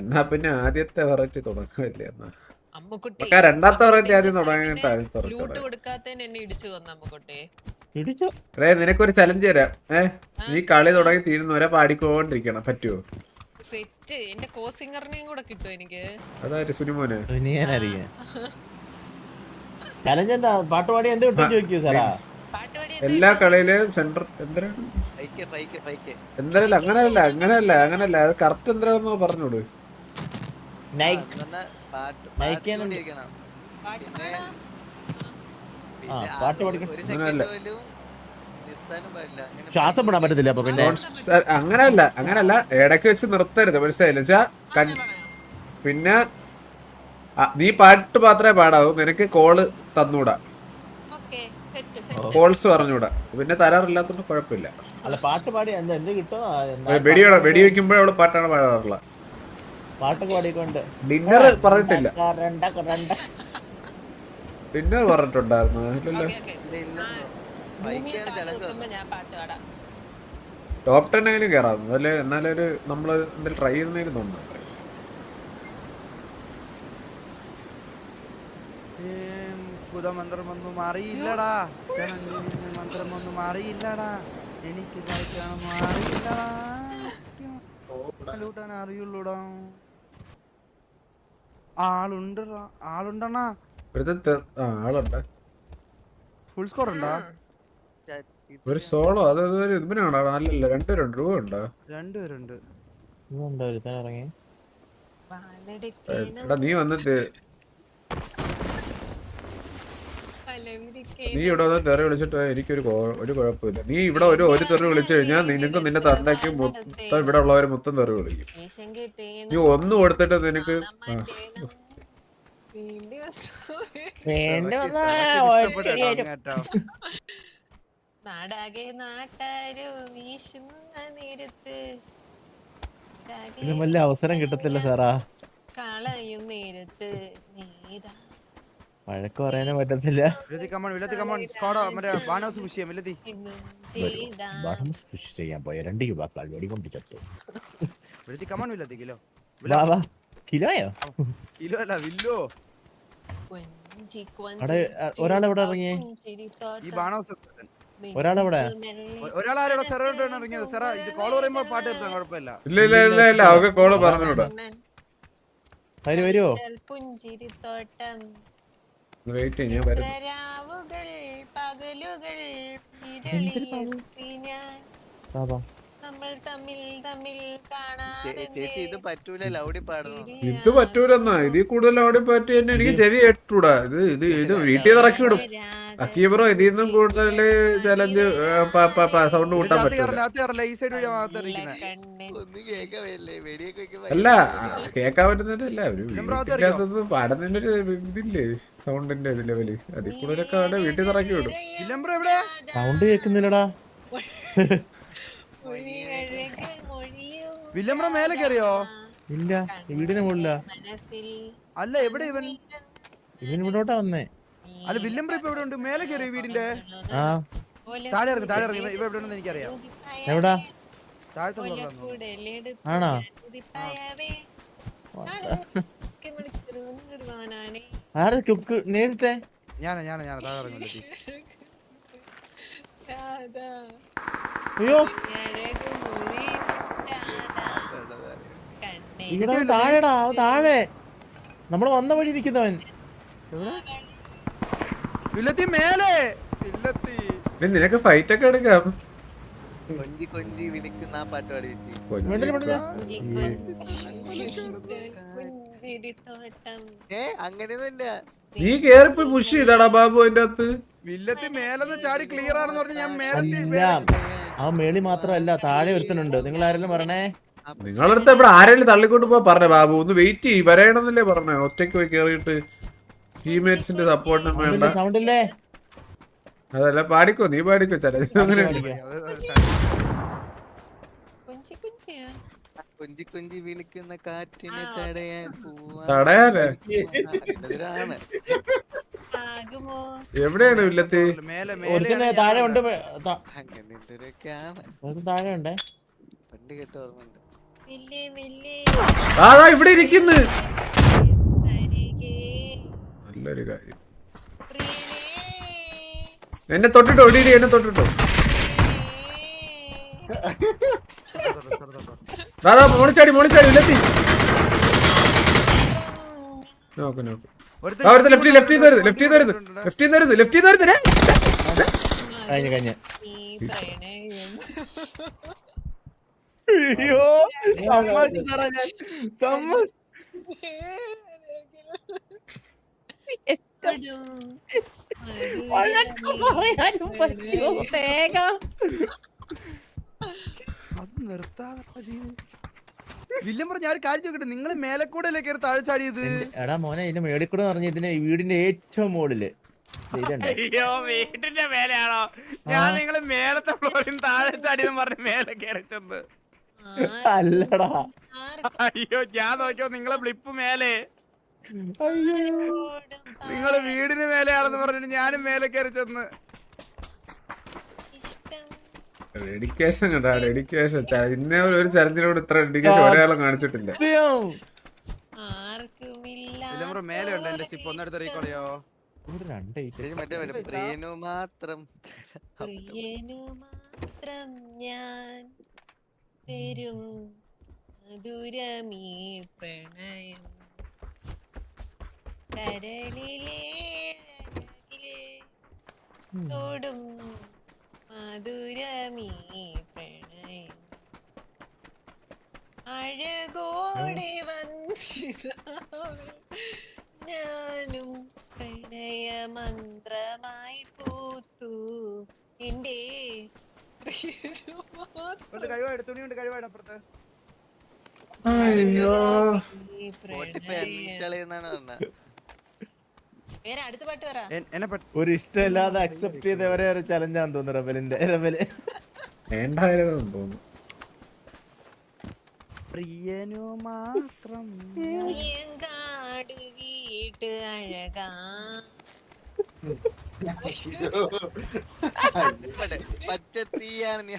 എന്നാ പിന്നെ ആദ്യത്തെ വെറൈറ്റി തുടങ്ങുമല്ലേ എന്നാ? അമ്മുക്കുട്ടി രണ്ടാമത്തെ വെറൈറ്റി ആദ്യം തുടങ്ങിയിട്ട് നിനക്കൊരു ചലഞ്ച് തരാം. ഏ നീ കളി തുടങ്ങി തീരുന്നവരെ പാടിക്കൊണ്ടിരിക്കണം. പറ്റുമോ സെറ്റ് എന്റെ കോ സിംഗറിനെയും കൂടെ കിട്ടും എനിക്ക്? അതായത് സുനിമോനെ? സുനിയനറിയാം ചലഞ്ച് എന്താ? പാട്ടുപാടി എന്ത് കിട്ടും ചോദിക്കൂ സാറാ? എല്ലാ കളിയിലും സെന്റർ എന്തരാണ് എന്തരല്ല അങ്ങനല്ല അങ്ങനല്ല അങ്ങനല്ല. അത് കറക്റ്റ് എന്തരാണെന്നോ പറഞ്ഞോട് നൈറ്റ് പാട്ട് ശ്വാസം വിടാൻ പറ്റത്തില്ല അപ്പൊ പിന്നെ അങ്ങനല്ല അങ്ങനല്ല ഇടയ്ക്ക് വെച്ച് നിർത്തരുത് മനസ്സിലായില്ല? വെച്ചാ പിന്നെ നീ പാട്ട് മാത്രമേ പാടാവൂ നിനക്ക് call തന്നൂടാ. Okay, set, set. Calls പറഞ്ഞൂടാ. പിന്നെ തരാറില്ലാത്തോണ്ട് കുഴപ്പമില്ല. അല്ല പാട്ട് പാടി എന്താ എന്ത് കിട്ടും? വെടിയോടെ വെടി വെക്കുമ്പോഴേ അവൾ പാട്ടാണ് പാടാറുള്ളത് പാട്ടൊക്കെ പാടിക്കൊണ്ട്. ഡിന്നർ പറഞ്ഞിട്ടില്ല. ഡിന്നർ പറഞ്ഞിട്ടുണ്ടായിരുന്നു. ടോപ്പ് ടെൻ ആയാലും കയറാം എന്നാലൊരു എന്നാലും നമ്മൾ എന്തെങ്കിലും ട്രൈ ചെയ്യുന്നതിന് തോന്നുന്നു. ഏം, കുതമന്ത്രമൊന്നും അറിയില്ലടാ മന്ത്രമൊന്നും അറിയില്ലടാ എനിക്ക് അറിയില്ലടാ. അറിയുള്ളൂടാ. ആളുണ്ടടാ ആളുണ്ടണ്ണാ. ആളുണ്ട്. ഫുൾ സ്കോർ ഉണ്ടാ? ഒരു സോളോ അത് ഒരു ഇതിനാണോ അല്ലല്ല രണ്ടുപേരുണ്ട് രൂപ ഉണ്ടോ. രണ്ടുപേരുണ്ട്. നീ വന്നിട്ട് നീ ഇവിടെ വന്ന് തെറി വിളിച്ചിട്ട് എനിക്കൊരു ഒരു കുഴപ്പമില്ല. നീ ഇവിടെ ഒരു ഒരു തെറി വിളിച്ചു കഴിഞ്ഞാൽ നിനക്ക് നിന്റെ തന്തയ്ക്കും മൊത്തം ഇവിടെ ഉള്ളവര് മൊത്തം തെറി വിളിക്കും. നീ ഒന്ന് കൊടുത്തിട്ട് നിനക്ക് നാട്ടാരു വീശുന്ന നേരത്ത്. നാടാകെ അവസരം കിട്ടത്തില്ല സാറാ. കളയും നേരത്ത്. നീതാ വഴക്ക് പറയാനും പറ്റത്തില്ല. വില്ലത്തി കമോൺ വില്ലത്തി കമോൺ സ്കോഡോ മറ്റേ ബാണോസ് വിഷയം വില്ലത്തി. എന്നും ബട്ടൺ സ്വിച്ച് ചെയ്യാൻ പോയ രണ്ട് യുവാക്കൾ വെടികൊണ്ട് ചത്തു വില്ലത്തി കമൺ വില്ലത്തി കിലോ. വാ വാ. കിലോയോ? കിലോ അല്ല വില്ലോ. അവിടെ, ഇറങ്ങിയേ? ഈ ബാണോസ് ഒരാളെവിടെ? ഒരാളാരോടെ സെറോട്ടാണ് ഇറങ്ങിയത്? സെറ ഇത് കോൾ പറയുമ്പോ പാട്ട് എടുത്താൽ കുഴപ്പമില്ല. ഇല്ല ഇല്ല ഇല്ല ഇല്ല കോൾ പുഞ്ചിരി പുഞ്ചിരിത്തോട്ടം വെയിറ്റ് ഞാൻ വരും രാവുകൾ പകലുകൾ ഇരളിയെത്തി ഞാൻ. വാ. നമ്മൾ തമ്മിൽ തമ്മിൽ ചേച്ചി ഇത് പറ്റൂല ലൗഡി പാടണം ഇത് പറ്റൂലെന്നാ. ഇതിൽ കൂടുതൽ ലൗഡി പറ്റി തന്നെ എനിക്ക് ചെവി കേട്ടൂടാ. ഇത് ഇത് ഇത് വീട്ടിൽ നിന്ന് ഇറക്കി വിടും. അക്കീബ്രോ ഇതിൽ നിന്നും കൂടുതൽ ചലഞ്ച് സൗണ്ട് കൂട്ടാൻ വെക്കുമ്പോ അല്ല കേക്കാൻ പറ്റുന്നതല്ല ഒരു നമ്പർ വീട്ടിനകത്തൊന്നും പാടുന്നതിന്റെ ഒരു ഇതില്ലേ സൗണ്ടിന്റെ ലെവൽ അതിൽ കൂടുതലൊക്കെ വീട്ടിൽ നിന്ന് ഇറക്കി വിടും. സൗണ്ട് കേൾക്കുന്നില്ലടാ. വില്ലംബ്രോ മേലെ കയറിയോ ഇല്ല വീടിന് മുകളില. അല്ല എവിടെ ഇവൻ? ഇവൻ ഇവിടോട്ടാ വന്നേ. അല്ല വില്ലംബ്രോ ഇപ്പൊ എവിടെ ഉണ്ട്? മേലെ കയറി വീടിന്റെ? ആ. താഴെ ഇറങ്ങി താഴെ ഇറങ്ങി. ഇവ എവിടെ ഉണ്ടെന്ന് എനിക്കറിയാം. എവിടാ? താഴത്തെ. ആണോ? ആരെ കുക്ക് നേരിട്ടെ. ഞാനാ ഞാനാ ഞാനാ. താഴെ ഇറങ്ങി അയ്യോ. ഇവിടെ താഴെടാ അവൻ താഴെ. നമ്മൾ വന്ന വഴി ഇരിക്കുന്നവൻ വില്ലത്തി മേലെ. വില്ലത്തി നിനക്ക് ഫൈറ്റ് ഒക്കെ എടുക്കാം. കൊഞ്ചി കൊഞ്ചി വിളിക്കുന്ന ആ പാട്ട് പാടി അങ്ങനെ നീ കേറിപ്പോ പുഷ് ചെയ്താടാ ബാബു അതിന്റെ അകത്ത്. വില്ലത്തി മേലെന്ന് ചാടി ക്ലിയർ ആണെന്ന് പറഞ്ഞ് ഞാൻ ആ മേളി മാത്രമല്ല താഴെ ഒരുത്തനുണ്ട്. നിങ്ങൾ ആരെങ്കിലും പറഞ്ഞേ? നിങ്ങളടുത്ത് ഇവിടെ ആരെങ്കിലും തള്ളിക്കൊണ്ട് പോവാ. പറഞ്ഞേ ബാബു ഒന്ന് വെയിറ്റ് ചെയ്യ്. വരയണമെന്നല്ലേ പറഞ്ഞേ? ഒറ്റയ്ക്ക് പോയി കേറിയിട്ട് ടീംമേറ്റ്സിന്റെ സപ്പോർട്ടിന് വേണ്ട. സൗണ്ട് ഇല്ലേ? അതല്ല പാടിക്കോ? നീ പാടിക്കോ ചില അങ്ങനെ കുഞ്ചി കൊഞ്ചി വിളിക്കുന്ന കാറ്റിനെ തടയാൻ പോവാ. തടയാനേ എവിടെയാണ് വില്ലത്തി? താഴെ ഉണ്ട് അങ്ങനെ ഒരുത്തൻ താഴെ ഉണ്ട്. പണ്ട് കേട്ട് ഓർമ്മയുണ്ട്. അതാ ഇവിടെ ഇരിക്കുന്നു. നല്ലൊരു കാര്യം. എന്നെ തൊട്ടിട്ടോ? ഒടിയിടി എന്നെ തൊട്ടിട്ടോ? ദാദാ മോണിച്ചാടി മോണിച്ചാടി ഇല്ലെത്തി നോക്ക് നോക്ക് ഒരുത്ത ലെഫ്റ്റ് ലെഫ്റ്റ് ചെയ്ത് വരുന്നു ലെഫ്റ്റ് ചെയ്ത് വരുന്നു ലെഫ്റ്റ് ചെയ്ത് വരുന്നു ലെഫ്റ്റ് ചെയ്ത് വരുന്നു കഴിഞ്ഞ കഴിഞ്ഞ. അയ്യോ സമ്മതിച്ചു സാറേ ഞാൻ. സമ്മതിച്ചു. പറയാനും പറ്റുമോ? തേങ്ങ അത് നിർത്താതെ വില്ലൻ പറഞ്ഞ ഞാൻ ഒരു കാര്യം ചോദിക്കട്ടെ? നിങ്ങൾ മേലക്കൂടല്ലേ കയറി താഴെ ചാടിയത്? എടാ മോനെ ഇതിന്റെ മേടി കൂടെ പറഞ്ഞ ഇതിന്റെ ഈ വീടിന്റെ ഏറ്റവും മുകളിൽ. അയ്യോ വീടിന്റെ മേലെയാണോ? ഞാൻ. നിങ്ങൾ മേലത്തെ ഫ്ലോറിൽ താഴെ ചാടിയെന്ന് പറഞ്ഞ് മേലെ കയറി ചെന്ന്. അല്ലടാ. അയ്യോ ഞാൻ നോക്കിയോ? നിങ്ങളെ ബ്ലിപ്പ് മേലെ. നിങ്ങൾ വീടിന് മേലെയാണെന്ന് പറഞ്ഞിട്ട് ഞാനും മേലെ കയറി ചെന്ന്. ഡെഡിക്കേഷൻ കേട്ടാ ഡെഡിക്കേഷൻ ഇന്നേ ഒരു ചരത്തിനോട് ഇത്ര ഡെഡിക്കേഷൻ ഒരാളും കാണിച്ചിട്ടില്ല. മേലെ ഉണ്ട് എന്റെ സിപ്പ് ഒന്നെടുത്ത് മറ്റേ പ്രിയനു മാത്രം. ഞാൻ തരും. മധുരമീ പ്രണയം. കരളിലെ തൊടും. മധുരമീ പ്രണയം. അഴകോടെ ഞാനും പ്രണയമന്ത്രമായി പൂത്തു. എന്റെ പ്രിയനു മാത്രം കഴിവാട് തുണിയുണ്ട് കഴിവാട് അപ്പുറത്ത്. അയ്യോ. പ്രണയം. ഒരു ഇഷ്ടമില്ലാതെ അക്സെപ്റ്റ് ചെയ്ത ഒരേ ഒരു ചലഞ്ചാന്ന് തോന്നുന്നു റബലിന്റെ. റബൽ. വേണ്ടായിരുന്നു തോന്നുന്നു. പ്രിയനു മാത്രം വീട്ട് അഴകാ. പച്ചത്തീയാണ് നീ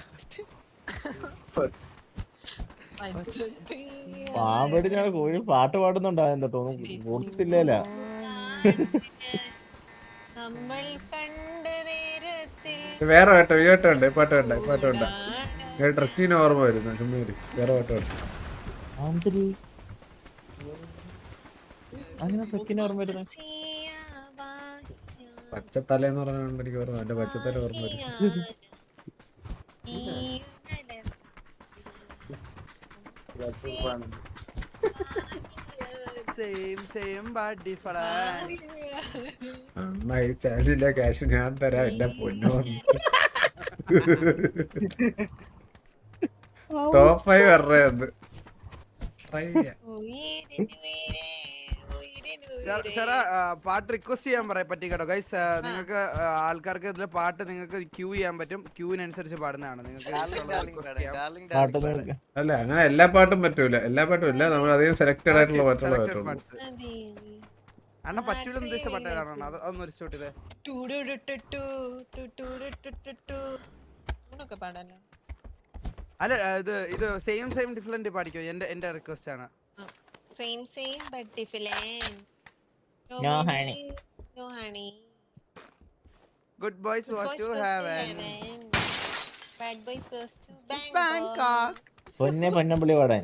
പാമ്പടി ഞാൻ കോഴി പാട്ട് പാടുന്നുണ്ടായിരുന്നു കേട്ടോ ഒന്നും കൊടുത്തില്ലേല വേറെ പാട്ടോ ഈ ഈ പാട്ട് ഉണ്ട് ഈ പാട്ട് ഉണ്ട് ട്രക്കിന് ഓർമ്മ വരുന്നു ചുമ്മാരി. വേറെ വരുന്നത്. പച്ചത്തല എന്ന് പറഞ്ഞ എനിക്ക് ഓർമ്മ എന്റെ പച്ചത്തല ഓർമ്മ വരും. സെയിം സെയിം ബട്ട് ഡിഫറന്റ് അമ്മ ഈ ചാനലിലെ ക്യാഷ് ഞാൻ തരാം എന്റെ പൊന്നോ ടോപ്പ് ഫൈവ് പറഞ്ഞത്. ട്രൈ ചെയ്യാം സാറാ പാട്ട് റിക്വസ്റ്റ് ചെയ്യാൻ പറയാൻ പറ്റി കേട്ടോ. ഗൈസ് നിങ്ങൾക്ക് ആൾക്കാർക്ക് ഇതിൽ പാട്ട് നിങ്ങൾക്ക് ക്യൂ ചെയ്യാൻ പറ്റും. ക്യൂവിനനുസരിച്ച് പാടുന്നതാണ്. നിങ്ങൾക്ക് അല്ല അങ്ങനെ എല്ലാ പാട്ടും പറ്റൂല. എല്ലാ പാട്ടും ഇല്ല. നമ്മൾ അധികം സെലക്ടഡ് ആയിട്ടുള്ള പാട്ടുകൾ അണ്ണ പറ്റൂലെന്ന് ഉദ്ദേശിച്ച പാട്ട് ഏതാണ് അത് അതൊന്ന് ഒരു ഷോട്ട് ചെയ്തേ. അല്ല ഇത് ഇത് സെയിം സെയിം ഡിഫറെന്റ് പാടിക്കോ? എന്റെ എന്റെ റിക്വസ്റ്റ് ആണ്. Same same but different No honey no honey good boys was to have bad boys goes to Bangkok പൊന്നെ പൊന്നമ്പള്ളി പാടാൻ.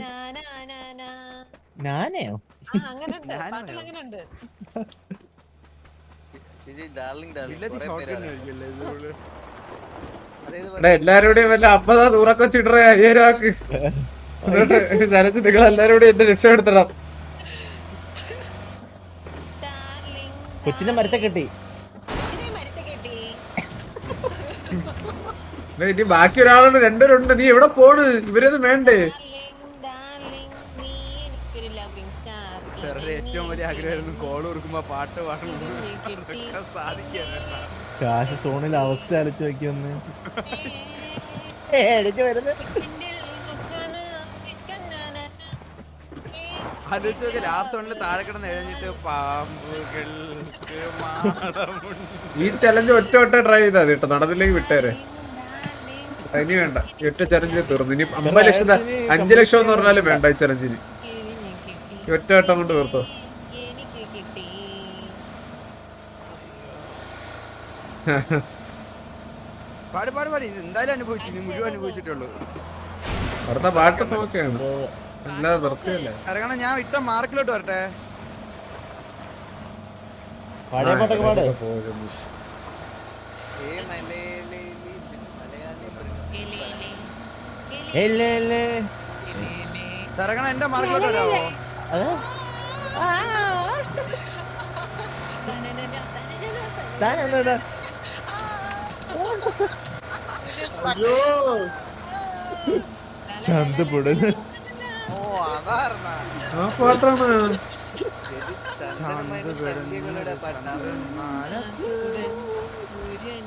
നാ, നാ, നാ, നാ. ഞാനെയോ ഞാനും പാട്ടിൽ വേണം. അങ്ങനുണ്ട്. ഡാർലിംഗ് ഡാർലിംഗ് എല്ലാരോടെയും വല്ല അമ്പതാ നൂറൊക്കെ ചിടറ അയ്യായിരം ആക്ക് എന്നിട്ട് നിങ്ങൾ എല്ലാരോടും എന്റെ രക്ഷപ്പെടുത്തണം. Darling, കൊച്ചിനെ മരത്തെ കെട്ടി. കൊച്ചിനെ മരത്തെ കെട്ടി. ദേ, ഇനി ബാക്കി ഒരാളുണ്ട് രണ്ടുപേരുണ്ട്. നീ എവിടെ പോണ്? ഇവരൊന്നും വേണ്ടേ? ഏറ്റവും വലിയ ആഗ്രഹമായിരുന്നു കോൾ കൊടുക്കുമ്പോ പാട്ട് പാടണം സാധിക്കാൻ കാശ് സോണിൽ അവസ്ഥ അലച്ചു വെക്കുന്ന എഴുതി വരുന്നത്. പിന്നിൽ മുക്കാണ്, നിൽക്കാനാണ്. ഏ, ആലോചിച്ച് നോക്ക് ലാസ്റ്റ് വണ്ണിൽ താഴെ കിടന്ന് എഴുന്നിട്ട് പാമ്പുകൾക്ക് മാടമുണ്ട് ഈ ചലഞ്ച് ഒറ്റ ഒറ്റ ട്രൈ ചെയ്താൽ കേട്ടോ നടന്നില്ലെങ്കിൽ വിട്ടേരെ. ഇനി വേണ്ട. ഒറ്റ ചലഞ്ച് തീർന്നു. ഇനി അമ്പത് ലക്ഷം അഞ്ചു ലക്ഷം എന്ന് പറഞ്ഞാലും വേണ്ട ഈ ചലഞ്ചിന് ഒറ്റ വട്ടം കൊണ്ട് തീർത്തോ എനിക്ക് കിട്ടി പാടി പാടി പാടി. എന്തായാലും അനുഭവിച്ചു. നീ മുഴുവൻ അനുഭവിച്ചിട്ടുള്ളൂ. അടുത്ത പാട്ട് നോക്കിയാണ്. അല്ലാതെ നിർത്തിയല്ലേ. സരകണ ഞാൻ ഇട്ട മാർക്കിലോട്ട് വരട്ടെ. പഴയ പാട്ടൊക്കെ പാട്. സരകണ എന്റെ മാർക്കിലോട്ട് വരാവോ? അത്? ചന്തപ്പെടുന്നു. ഓ അതാർന്നാ. ആ പാട്ടാണ്. ചന്ദ്രമണി സന്ധ്യകളുടെ പട്ടാളം ഉടൻ സൂര്യൻ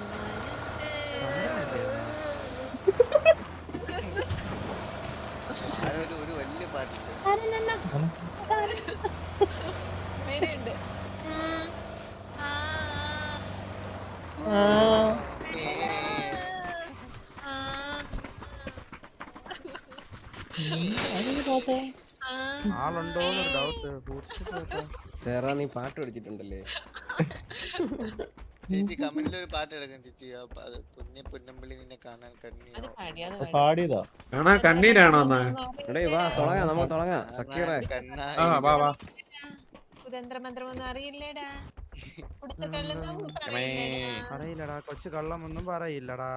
അതൊരു ഒരു വലിയ പാട്ടുണ്ട് വരെയുണ്ട് ഉം. ആ, ആ ആ, ആ. ആളുണ്ടോ എന്നൊരു ഡൗട്ട് സേറാ നീ പാട്ട് പഠിച്ചിട്ടുണ്ടല്ലേ ചേച്ചി കമന്റിൽ ഒരു പാട്ട് എടുക്കാൻ ചേച്ചി. അത് പൊന്നെ പൊന്നമ്പളി നിന്നെ കാണാൻ കണ്ണി അത് പാടി അത് പാടി. പാടിയതാ. കാണാ കണ്ണീരാണോ എടേ വാ തുടങ്ങാം നമ്മൾ തുടങ്ങാം. സക്കീറെ. ആ വാ വാ. കുതന്ത്രമന്ത്രമൊന്നും അറിയില്ലേടാ. പറയില്ലടാ കൊച്ചു കള്ളമൊന്നും പറയില്ലടാ.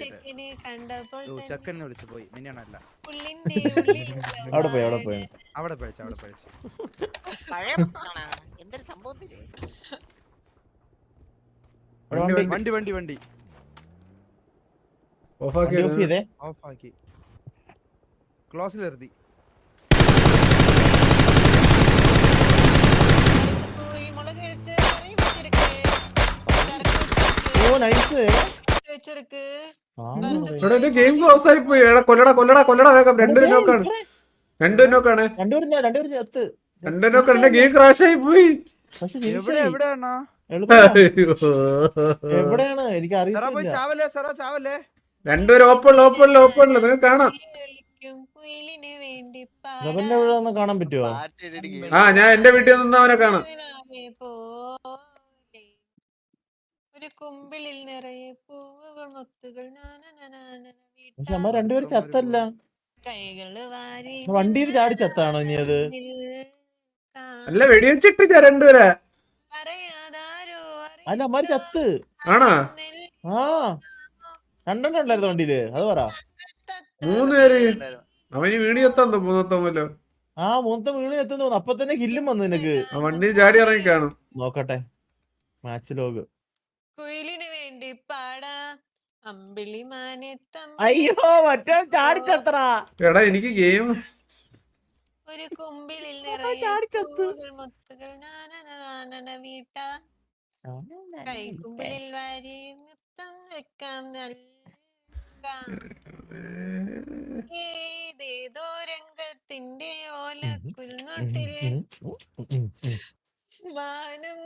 ചെക്കനെ കണ്ടപ്പോൾ ഓ, തന്നെ ചെക്കനെ വിളിച്ചു പോയി. മിന്നിയാണല്ല പുള്ളിന്റെ ഉള്ളിൽ അവിടെ പോയി അവിടെ പോയി. അവിടെ പഴിച്ചു അവിടെ പഴിച്ചു എന്തൊരു സംഭവത്തിൽ അവിടെ വണ്ടി, വണ്ടി. വണ്ടി ഓഫാക്കി ക്ലോസിൽ നിർത്തി നൈസ് വെച്ചിരിക്ക് ഗെയിം ക്ലോസ് ആയി പോയി കൊല്ലടാ കൊല്ലടാ കൊല്ലടാ വേഗം. രണ്ടു നോക്കാണ് രണ്ടു നോക്കാണ് രണ്ടു നോക്കാണ് ഗെയിം ക്രാഷ് ആയി പോയി എവിടെയാണ്? എനിക്ക് അറിയില്ല രണ്ടുപേരും ഓപ്പൺ ഓപ്പൺ ഓപ്പൺ നിങ്ങൾക്ക് കാണാം. കാണാൻ പറ്റുമോ ആ ഞാൻ എന്റെ വീട്ടിൽ നിന്ന് അവനെ കാണാം. ഒരു കുമ്പിളിൽ നിറയെ പൂവുകൾ മുത്തുകൾ പക്ഷെ അമ്മ രണ്ടുപേരും ചത്തല്ല. കൈകൾ വാരി വണ്ടിയിൽ ചാടി ചത്താണോ ഇനി അത്? അല്ല വെടിവെച്ചിട്ട് ഞാൻ രണ്ടുപേരാ പറയാതാരോ അല്ല അമ്മ ചത്ത്. ആണോ? ആ. രണ്ടെണ്ണം ഉണ്ടായിരുന്നു വണ്ടിയിൽ. അത് പറ. മൂന്ന് പേര്. അവന് വീണി എത്താൻ മൂന്നത്തോമല്ലോ ആ മൂന്നത്തെ വീണി എത്തുന്നു. അപ്പൊ തന്നെ കില്ലും വന്നു നിനക്ക്. വണ്ടി ചാടി ഇറങ്ങി കാണും. നോക്കട്ടെ. Match log. കുയിലിന് വേണ്ടി പാടാ. അമ്പിളി മാനത്തം. അയ്യോ മറ്റേ ചാടിച്ചത്ര. എടാ എനിക്ക് ഗെയിം ഒരു കുമ്പിളിൽ നിറയെ മുത്തുകൾ വീട്ട. കൈക്കുമ്പിളിൽ വാരി നൃത്തം വെക്കാം ഏതേതോ രംഗത്തിന്റെ ഓലക്കുൽനോട്ടിൽ വാനം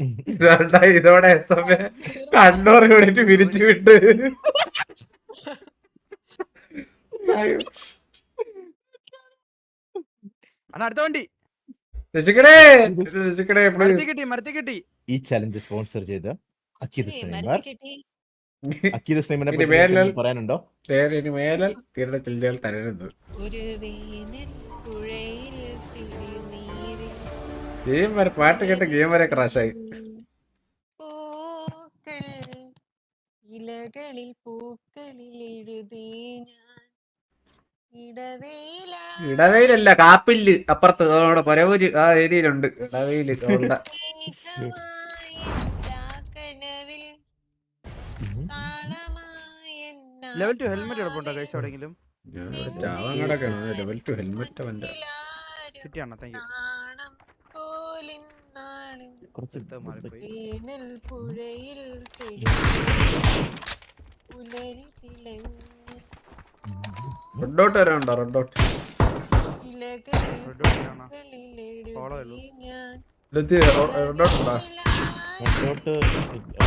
ഇതോടെ സമയം കണ്ണൂർ യൂണിറ്റ് പിരിച്ചു വിട്ട്. അടുത്ത വണ്ടി. ഈ ചലഞ്ച് സ്പോൺസർ ചെയ്ത അക്കിത് അക്കിത് പറയാനുണ്ടോ? തരരുത്. ഒരു വേനൽ ഗെയിം വരെ പാട്ട് കേട്ട് ഗെയിം വരെ ക്രാഷായി പൂക്കൾ ഇലകളിൽ പൂക്കളിൽ എഴുതി ഞാൻ. ഇടവേല. ഇടവയിലല്ല കാപ്പില്ല് അപ്പുറത്ത്. അവിടെ പരവൂര് ആ ഏരിയയിലുണ്ട്. ഇടവയിൽ ഉണ്ട്. താളമായി ലെവൽ ടു ഹെൽമെറ്റ് എടുപ്പുണ്ടോ കഴിച്ച എവിടെയെങ്കിലും? ചാവാൻ കിടക്കാണ് ലെവൽ ടു ഹെൽമെറ്റ് അവന്റെ കിട്ടിയാണോ? താങ്ക് യു കുറച്ച് വേനൽ പുഴയിൽ പുലരി തിളങ്ങി. റെഡ് ഡോട്ട് വരെ ഉണ്ടോ? റെഡ് ഡോട്ട്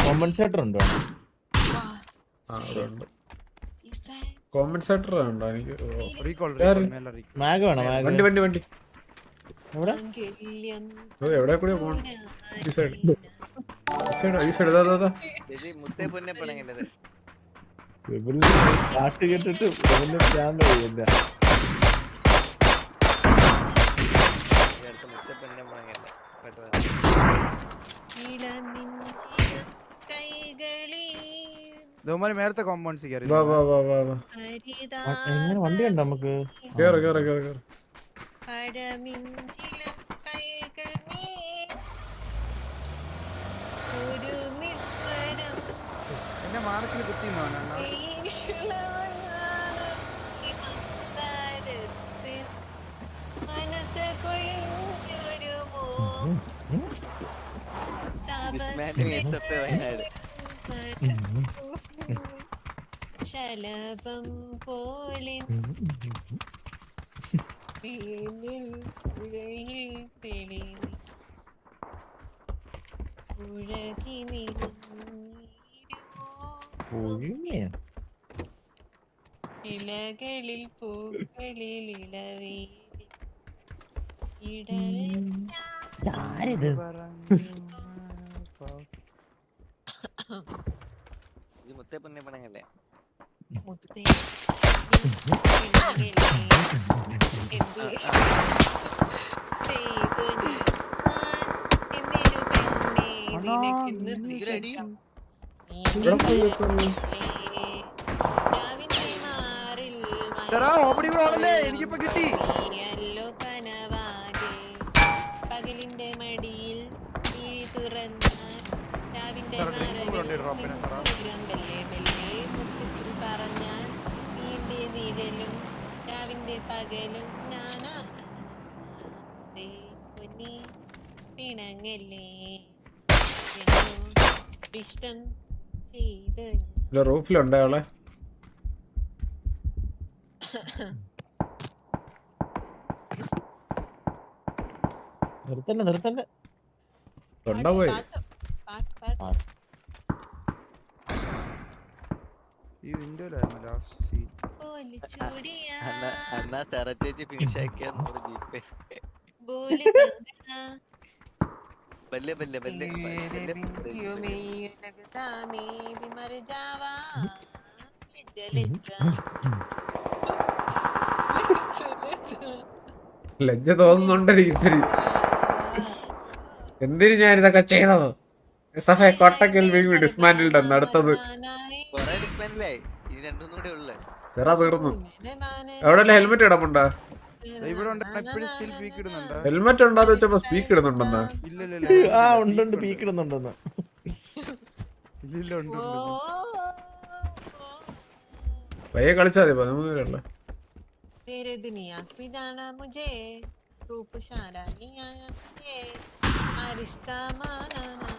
കോമ്പൻസേറ്റർ ഉണ്ടോ? കോമ്പൻസേറ്റർ ഉണ്ടോ? എനിക്ക് വണ്ടി വണ്ടി വണ്ടി. എവിടെ? എവിടെ കൂടെ പോകണം ഈ സൈഡ് ഈ സൈഡ് ഈ സൈഡ് പാട്ട് കേട്ടിട്ട് ഭ്രാന്ത് ഇതുമാതിരി മേലത്തെ കോമ്പൗണ്ട്സ് കയറി വാ വാ വാ വാ വാ. എങ്ങനെ വണ്ടി ഉണ്ടോ നമുക്ക്? കേറ കേറ കേറ കേറ്. പഴമിഞ്ചില കൈകൾ ഒരു നിസ്വരം എന്നെ മാർക്കിൽ കുത്തി മനസ്സ് കൊഴിഞ്ഞൊരു ശലഭം പോലെ വേനൽ പുഴയിൽ തെളിനി പുഴകി ഒഴുങ്ങിയ ഇലകളിൽ പൂക്കളിൽ ഇളവേലി ഇടവിൽ ആരിത് ഇത് മുത്തേ പൊന്നെ മുത്തേ ചേട്ടാ ഓപ്പണി ആണല്ലേ? എനിക്കിപ്പോ കിട്ടി. നീയല്ലോ കനവാകെ. പകലിന്റെ മടിയിൽ നീ തുറന്നാൽ രാവിന്റെ സാറേ, നിഴലും രാവിന്റെ പകലും ഞാനാ. പൊന്നി പിണങ്ങല്ലേ? ഇഷ്ടം ചെയ്ത്. റൂഫിലുണ്ട് ആളെ? നിർത്തല്ലേ നിർത്തല്ലേ തൊണ്ട പോയി? പാട്ട് പാട്ട് ഈ വിൻഡോയിലായിരുന്നു ലാസ്റ്റ് സീറ്റ് പോല് ചൂടിയാ അന്ന അന്ന സെറ ചേച്ചി ഫിനിഷ് ആക്കിയ നമ്മുടെ ജീപ്പേ बोल कंगना ബല്ലെ ബല്ലെ ബല്ലെ तेरे बिन क्यों मैं ये लगता मैं भी मर जावा ले जा ले जा ले जा ലജ്ജ തോന്നുന്നുണ്ട് എനിക്ക് ഇത്തിരി എന്തിനു ഞാൻ ഇതൊക്കെ ചെയ്തത് S F I Kottakkal wing dismantled എന്ന് അടുത്തത് കൊറേ ഡിസ്മാൻഡിലായി ഇനി രണ്ടും കൂടെ ഉള്ളു ചെറാ തീർന്നു എവിടെ ഹെൽമെറ്റ് ഇടമുണ്ടാ ഇവിടെ ഉണ്ട് എപ്പോഴും സ്റ്റിൽ പീക്ക് ഇടുന്നുണ്ട് ഹെൽമെറ്റ് ഉണ്ടാന്ന് വെച്ചപ്പോ സ്പീക്ക് ഇടുന്നുണ്ടെന്നാ ഇല്ല ഇല്ല ഇല്ല ആ ഉണ്ട് ഉണ്ട് പീക്കിടുന്നുണ്ടെന്ന് ഇല്ല ഇല്ല ഉണ്ട് ओ ഉണ്ട്, ഉണ്ട്. പയ്യെ കളിച്ചാ മതി പതിമൂന്ന് പേരല്ല तेरे दुनिया की जाना मुझे रूप शारा नहीं आया मुझे आ रिश्ता माना ना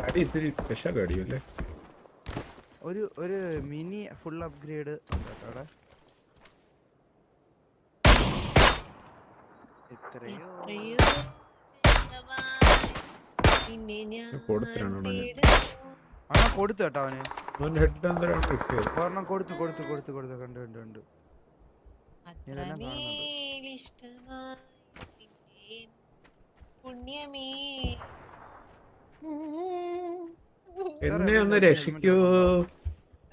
അടി ഇത്തിരി വിഷ കടിയല്ലേ ഒരു ഒരു മിനി ഫുൾ അപ്ഗ്രേഡ് ഉണ്ട് കേട്ടോ അവിടെ. അണ്ണാ കൊടുത്തു കേട്ടോ അവന്. ഒരെണ്ണം കൊടുത്തു കൊടുത്തു കൊടുത്തു കൊടുത്തു. കണ്ടു കണ്ടു കണ്ടു. പുണ്യമേ. എന്നെ ഒന്ന് രക്ഷിക്കൂ.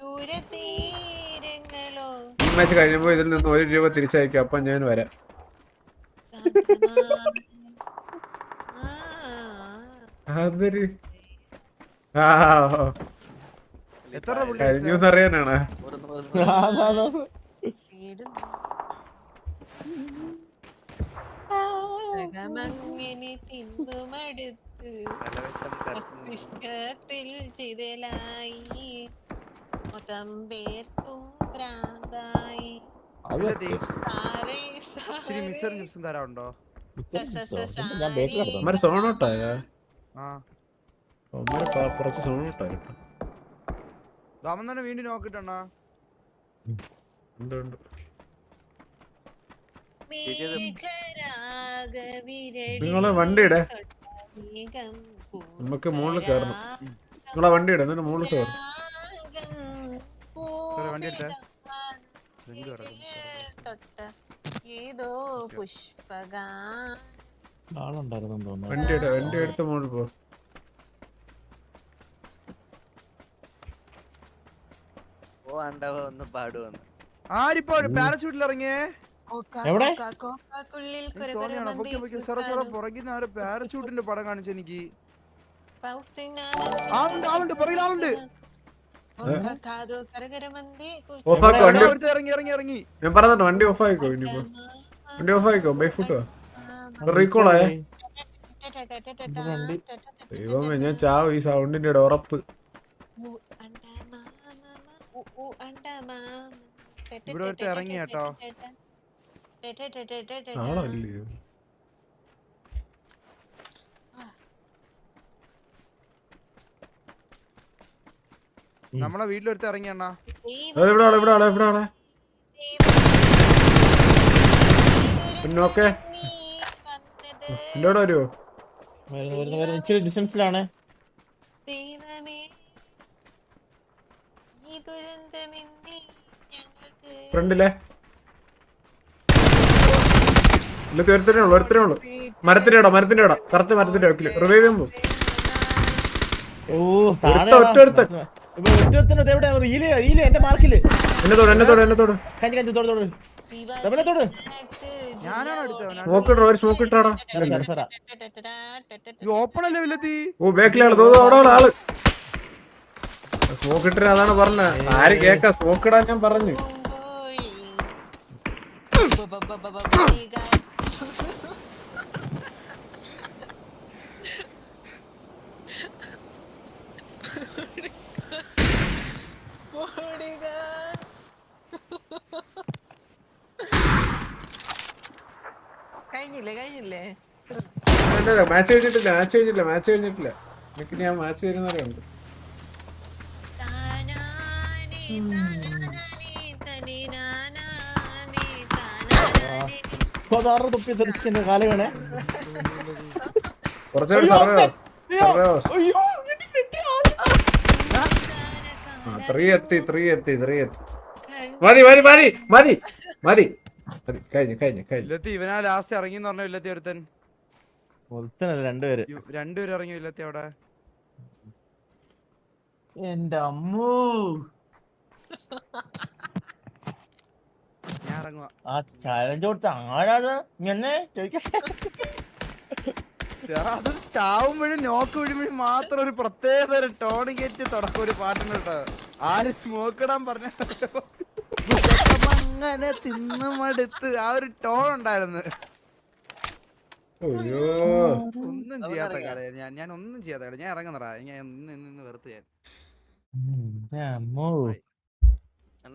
ദൂരതീരങ്ങളോ. ഈ മാച്ച് കഴിയുമ്പോ ഇതിൽ നിന്ന് ഒരു രൂപ തിരിച്ചയക്കും. അപ്പൊ ഞാൻ വരാം. അതൊരു കഴിഞ്ഞു അറിയാനാണ് ഓരോന്ന് തിന്നുമടുത്ത് മസ്തിഷ്കത്തിൽ ചിതലായി മൊത്തം പേർക്കും സോണോട്ടായ കുറച്ച് കേട്ടോ തന്നെ വീണ്ടും നോക്കിട്ടണ്ണാ. നിങ്ങളെ വണ്ടിയുടെ നമുക്ക് മുകളിൽ കയറണം. നിങ്ങളെ വണ്ടി ഇടാം എന്നിട്ട് മുകളിൽ കയറും. വണ്ടി എടുത്തേ. ഏതോ വണ്ടി ഇട വണ്ടി എടുത്ത് മുകളിൽ പോ. ഓ അണ്ടവ ഒന്ന് പാടുവന്ന് ആരിപ്പോ? പാരച്യൂട്ടിൽ ഇറങ്ങിയേ? എവിടെ? പുറകിൽ നിന്ന് പാരഷൂട്ടിന്റെ പടം കാണിച്ചു എനിക്ക്. ആളുണ്ട് ആളുണ്ട് പുറകിൽ ആളുണ്ട്. ഞാൻ വണ്ടി ഓഫ് ആയിക്കോ ഇനിയിപ്പോ? വണ്ടി ഓഫ് ആയിക്കോ? ബൈ ഫുട്ടോ? റീകോളായേ ദൈവമേ ഞാൻ ചാവും ഈ സൗണ്ടിന്റെ ഉറപ്പ്. ഇവിടെ ഒരു ഇറങ്ങി കേട്ടോ. ആണോ അല്ലയോ നമ്മളെ വീട്ടിലൊരുത്തി ഇറങ്ങി അണ്ണാ ഇവിടാണ് ഇവിടാണ് ആളെ ഇവിടെ ആളെ ഇവിടെ ആളെ? പിന്നോക്കെ എന്റെ വരുമോ വരുന്നു വരുന്നു വരുന്നു. ഇച്ചിരി ഡിസ്റ്റൻസിലാണ് ഫ്രണ്ടിലെ ഇല്ല ഒരുത്തരേ ഉള്ളു ഒരുത്തരേ ഉള്ളു മരത്തിന്റെ ഇട മരത്തിന്റെ ഇട കറുത്ത മരത്തിന്റെ ഇടക്കിൽ റിവൈവ് ചെയ്യുമ്പോ സ്മോക്ക് ഇട്ടോ ഒരു സ്മോക്ക് ഇട്ടാടാ സര സര ഓപ്പൺ അല്ലേ വില്ലത്തി ഓ ബാക്കിലാണ് തോന്നുന്നു അവിടെ ഉള്ള ആൾ സ്മോക്ക് ഇട്ടിട്ട് അതാണ് പറഞ്ഞ ആര് കേക്ക സ്മോക്ക് ഇടാൻ ഞാൻ പറഞ്ഞു മാച്ച് കഴിഞ്ഞിട്ടില്ല മാച്ച് കഴിഞ്ഞിട്ടില്ല മാച്ച് കഴിഞ്ഞിട്ടില്ല. എനിക്ക് ഞാൻ മാച്ച് തരുന്നവരുണ്ട് പതാറ് തൊപ്പി തെറിച്ചെന്റെ കാല വീണേ. കുറച്ചേരം സർവേ സർവേ ത്രീ എത്തി ത്രീ എത്തി ത്രീ എത്തി. മതി മതി മതി മതി മതി. മതി കഴിഞ്ഞു കഴിഞ്ഞു കഴിഞ്ഞു. ഇവനാ ലാസ്റ്റ് ഇറങ്ങി എന്ന് പറഞ്ഞ ഇല്ലത്തി ഒരുത്തൻ. ഒരുത്തനല്ല രണ്ടുപേര്. രണ്ടുപേരും ഇറങ്ങി ഇല്ലത്തി അവിടെ? എന്റെ അമ്മോ. ആ ചലഞ്ച് കൊടുത്ത ആരാത്? ഇങ്ങനെ ചോദിക്കട്ടെ? അത് ചാവുമ്പോഴും നോക്ക് വീഴുമ്പോഴും മാത്രം ഒരു പ്രത്യേക ഒരു ടോൺ കയറ്റി തുടക്കം ഒരു പാട്ടുണ്ട് കേട്ടോ ആര് സ്മോക്ക് ഇടാൻ പറഞ്ഞ അങ്ങനെ തിന്നു മടുത്ത് ആ ഒരു ടോൺ ഉണ്ടായിരുന്നു. അയ്യോ. ഒന്നും ചെയ്യാത്ത കടയാണ് ഞാൻ ഞാൻ ഒന്നും ചെയ്യാത്ത കട ഞാൻ ഇറങ്ങുന്നടാ. ഞാൻ ഇന്ന് ഇന്ന് വെറുത്ത് ഞാൻ.